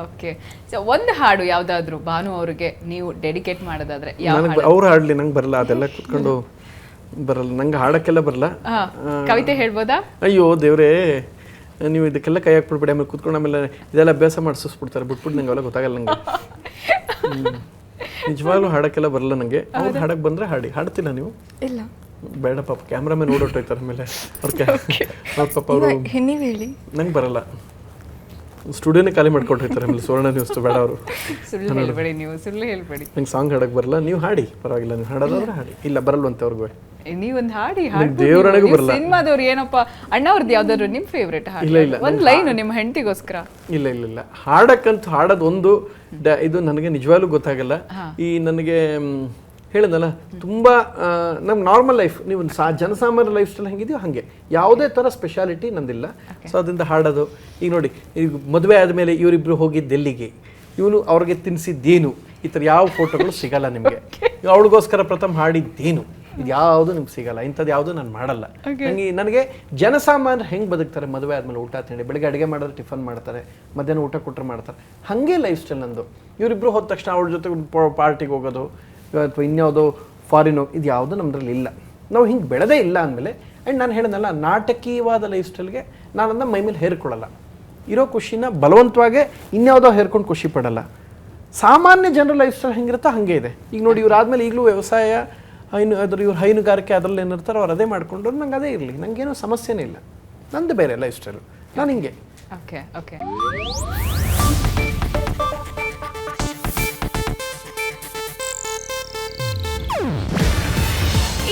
Okay so ಒಂದು ಹಾಡು ಯಾವ್ದಾದ್ರು ಭಾನು ಅವ್ರಿಗೆ ನೀವು ಡೆಡಿಕೇಟ್ ಮಾಡೋದಾದ್ರೆ ಯಾವ ನನಗೆ ಅವ್ರು ಹಾಡ್ಲಿ ನಂಗೆ ಬರಲ್ಲ ಅದೆಲ್ಲ ಕುತ್ಕೊಂಡು ಬರಲ್ಲ ನಂಗೆ ಹಾಡಕ್ಕೆಲ್ಲ ಬರಲ್ಲ. ಹಾ, ಕವಿತೆ ಹೇಳ್ಬೋದಾ? ಅಯ್ಯೋ ದೇವ್ರೇ ನೀವು ಇದಕ್ಕೆಲ್ಲ ಕೈ ಹಾಕ್ಬಿಡ್ಬೇಡಿ ಆಮೇಲೆ ಕುತ್ಕೊಂಡು ಆಮೇಲೆ ಇದೆಲ್ಲ ಅಭ್ಯಾಸ ಮಾಡಿಸ್ಬಿಡ್ತಾರೆ ಬಿಟ್ಬಿಟ್ಟು ನಂಗೆ ಅವೆಲ್ಲ ಗೊತ್ತಾಗಲ್ಲ ನಂಗೆ. ಹ್ಮ್. ನಿಜವಾಗ್ಲೂ ಹಾಡಕ್ಕೆಲ್ಲ ಬರಲ್ಲ ನಂಗೆ. ಅವ್ರು ಹಾಡಕ್ಕೆ ಬಂದ್ರೆ ಹಾಡಿ. ಹಾಡ್ತಿಲ್ಲ ನೀವು? ಇಲ್ಲ. ಬೇಡ ಪಾಪ ಕ್ಯಾಮ್ರಾಮನ್ ಓಡೋಟೋಯ್ತಾರೆ ಆಮೇಲೆ ಅವ್ರ ಕ್ಯಾ ಅವ್ರ ಪಾಪ ಅವರು ನೀವು ಹೇಳಿ. ನಂಗೆ ಬರಲ್ಲ. ಸ್ಟುಡಿಯೋನೇ ಖಾಲಿ ಮಾಡ್ಕೊಟ್ಟಿರ್ತಾರೆ ಆಮೇಲೆ ಸುವರ್ಣ ನ್ಯೂಸ್ ಬೇಡ ಅವರು. ಸುಳ್ಳು ಹೇಳ್ಬೇಡಿ ನೀವು ಸುಳ್ಳು ಹೇಳ್ಬೇಡಿ. ನಂಗೆ ಸಾಂಗ್ ಹಾಡಕ್ಕೆ ಬರಲ್ಲ ನೀವು ಹಾಡಿ. ಪರವಾಗಿಲ್ಲ ನೀವು ಹಾಡೋದಾದ್ರೆ ಹಾಡಿ. ಇಲ್ಲ ಬರಲ್ವಂತೆ ಅವ್ರಿಗೂ ನೀವೊಂದು ಹಾಡಿ ದೇವ್ರೊಳಗೂ ಬರಲ್ಲ. ಸಿನಿಮಾದವ್ರು ಏನಪ್ಪ ಅಣ್ಣವ್ರದ್ದು ಯಾವ್ದಾದ್ರು ನಿಮ್ ಫೇವ್ರೇಟ್ ಇಲ್ಲ, ಹಾಡು ಇಲ್ಲ, ಒಂದ್ ಲೈನ್ ನಿಮ್ಮ ಹೆಂಡತಿಗೋಸ್ಕರ. ಇಲ್ಲ ಇಲ್ಲ ಇಲ್ಲ. ಹಾಡಕ್ಕಂತೂ ಹಾಡೋದು ಒಂದು ಇದು ನನಗೆ ನಿಜವಾಗ್ಲೂ ಗೊತ್ತಾಗಲ್ಲ. ಈ ನನಗೆ ಹೇಳಿದ್ನಲ್ಲ ತುಂಬಾ ನಮ್ಮ ನಾರ್ಮಲ್ ಲೈಫ್ ನೀವು ಸಾ ಜನಸಾಮಾನ್ಯ ಲೈಫ್ ಸ್ಟೈಲ್ ಹೆಂಗಿದೆಯೋ ಹಾಗೆ. ಯಾವುದೇ ಥರ ಸ್ಪೆಷಾಲಿಟಿ ನಂದಿಲ್ಲ. ಸೊ ಅದರಿಂದ ಹಾಡೋದು. ಈಗ ನೋಡಿ ಈಗ ಮದುವೆ ಆದಮೇಲೆ ಇವರಿಬ್ಬರು ಹೋಗಿ ಡೆಲ್ಲಿಗೆ ಇವನು ಅವ್ರಿಗೆ ತಿನ್ನಿಸಿದ್ದೇನು ಈ ಥರ ಯಾವ ಫೋಟೋಗಳು ಸಿಗಲ್ಲ ನಿಮಗೆ. ಅವಳಿಗೋಸ್ಕರ ಪ್ರಥಮ ಹಾಡಿದ್ದೇನು? ಇದು ಯಾವುದು ನಿಮ್ಗೆ ಸಿಗಲ್ಲ. ಇಂಥದ್ದು ಯಾವುದು ನಾನು ಮಾಡಲ್ಲ. ಹಂಗೆ ನನಗೆ ಜನಸಾಮಾನ್ಯರು ಹೆಂಗೆ ಬದುಕ್ತಾರೆ ಮದುವೆ ಆದಮೇಲೆ ಊಟ ತಿಂಡಿ? ಬೆಳಗ್ಗೆ ಅಡುಗೆ ಮಾಡಿದ್ರೆ ಟಿಫನ್ ಮಾಡ್ತಾರೆ ಮಧ್ಯಾಹ್ನ ಊಟ ಕೊಟ್ಟರೆ ಮಾಡ್ತಾರೆ. ಹಾಗೆ ಲೈಫ್ ಸ್ಟೈಲ್ ನಂದು. ಇವರಿಬ್ಬರು ಹೋದ ತಕ್ಷಣ ಅವಳ ಜೊತೆ ಪಾರ್ಟಿಗೆ ಹೋಗೋದು. ಅಥವಾ ಇನ್ಯಾವುದೋ ಫಾರಿನೋ ಇದು ಯಾವುದು ನಮ್ಮದ್ರಲ್ಲಿ ಇಲ್ಲ. ನಾವು ಹಿಂಗೆ ಬೆಳೆದೇ ಇಲ್ಲ ಅಂದಮೇಲೆ ಆ್ಯಂಡ್ ನಾನು ಹೇಳಿದ್ನಲ್ಲ ನಾಟಕೀಯವಾದ ಲೈಫ್ ಸ್ಟೈಲ್ಗೆ ನಾನು ಅದನ್ನ ಮೈ ಮೇಲೆ ಹೇರ್ಕೊಳ್ಳಲ್ಲ. ಇರೋ ಖುಷಿನ ಬಲವಂತವಾಗಿ ಇನ್ಯಾವುದೋ ಹೇರ್ಕೊಂಡು ಖುಷಿ ಪಡಲ್ಲ. ಸಾಮಾನ್ಯ ಜನರ ಲೈಫ್ ಸ್ಟೈಲ್ ಹೆಂಗಿರುತ್ತೋ ಹಾಗೆ ಇದೆ. ಈಗ ನೋಡಿ, ಇವ್ರು ಆದಮೇಲೆ ಈಗಲೂ ವ್ಯವಸಾಯ, ಹೈನು ಅದ್ರ ಇವ್ರು ಹೈನುಗಾರಿಕೆ ಅದರಲ್ಲಿ ಏನಿರ್ತಾರೋ ಅವ್ರು ಅದೇ ಮಾಡ್ಕೊಂಡ್ರು ನಂಗೆ ಅದೇ ಇರಲಿ. ನನಗೇನು ಸಮಸ್ಯೆನೇ ಇಲ್ಲ. ನಂದು ಬೇರೆ ಲೈಫ್ ಸ್ಟೈಲು ನಾನು ಹಿಂಗೆ. Okay okay